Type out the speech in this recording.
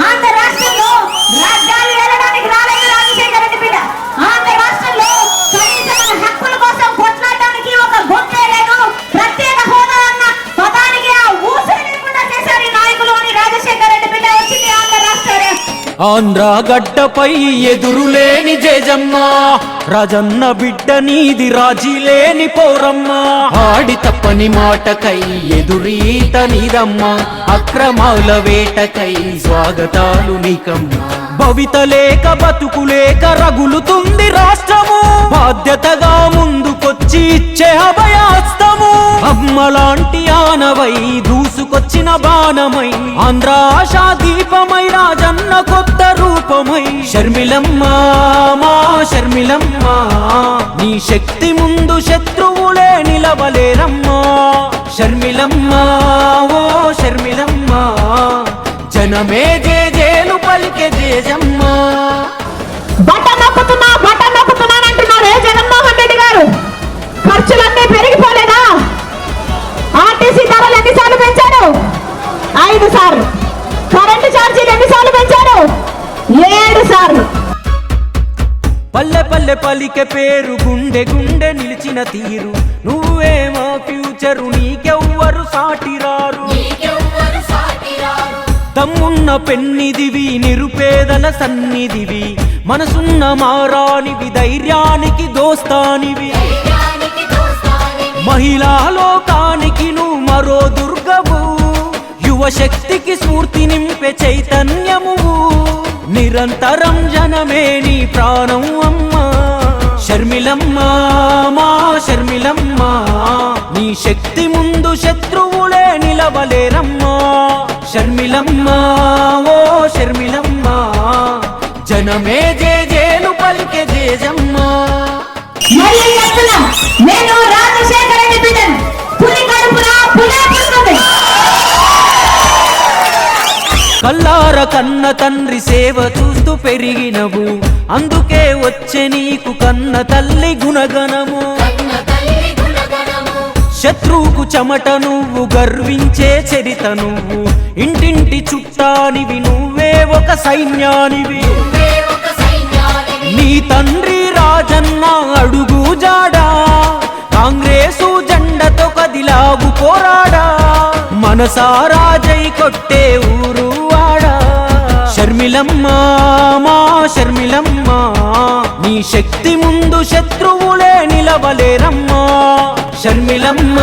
ఆంధ్ర రాష్ట్రంలో ఆంధ్ర గడ్డపై ఎదురులేని జేజమ్మ రాజన్న బిడ్డ నీది రాజీ లేని పోరమ్మ. ఆడి తప్పని మాటకై ఎదురీత నీదమ్మ. అక్రమాల వేటకై స్వాగతాలు నీకమ్మ. భవిత లేక బతుకు లేక రగులుతుంది రాష్ట్రము. బాధ్యతగా ముందుకొచ్చి ఇచ్చే అభయాస్తము అమ్మలాంటి ఆనవై దూసుకొచ్చిన బాణమై ఆంధ్ర ఆశా దీపమై రాజన్న కొత్త రూపమై. షర్మిలమ్మ మా షర్మిలమ్మ నీ శక్తి ముందు శత్రువులే నిలవలేరమ్మా. షర్మిలమ్మ ఓ షర్మిలమ్మ జనమే జే జేలు పలికే జేజమ్మ. సార్లు కరెంటు ఛార్జీలు ఎన్నిసార్లు పెంచారు? ఏడు సార్లు పల్లె పల్లె పలికే పేరు గుండె గుండె నిలిచిన తీరు. నువ్వే మా ఫ్యూచరు నీకెవ్వరు సాటిరారు. దమ్మున్న పెన్నిదివి నిరుపేదల సన్నిధివి. మనసున్న మారానివి ధైర్యానికి దోస్తానివి. మహిళా యువశక్తికి స్ఫూర్తి నింపే చైతన్యము. నిరంతరం జనమే నీ ప్రాణం అమ్మా. షర్మిలమ్మ మా షర్మిలమ్మ నీ శక్తి ముందు శత్రువులే నిలవలేరమ్మా. షర్మిలమ్మ ఓ షర్మిలమ్మ జనమే జే జేలు పలికే జేజమ్మా కల్లార కన్న తండ్రి సేవ చూస్తూ పెరిగినవు. అందుకే వచ్చే నీకు కన్న తల్లి గుణగణము. శత్రువుకు చెమట నువ్వు గర్వించే చరిత నువ్వు. ఇంటింటి చుట్టానివి నువ్వే ఒక సైన్యానివి. నీ తండ్రి రాజన్నా మనసారా జై కొట్టే ఊరు వాడ షర్మిలమ్మ మా షర్మిలమ్మ నీ శక్తి ముందు శత్రువులే నిలవలేరమ్మా. షర్మిలమ్మ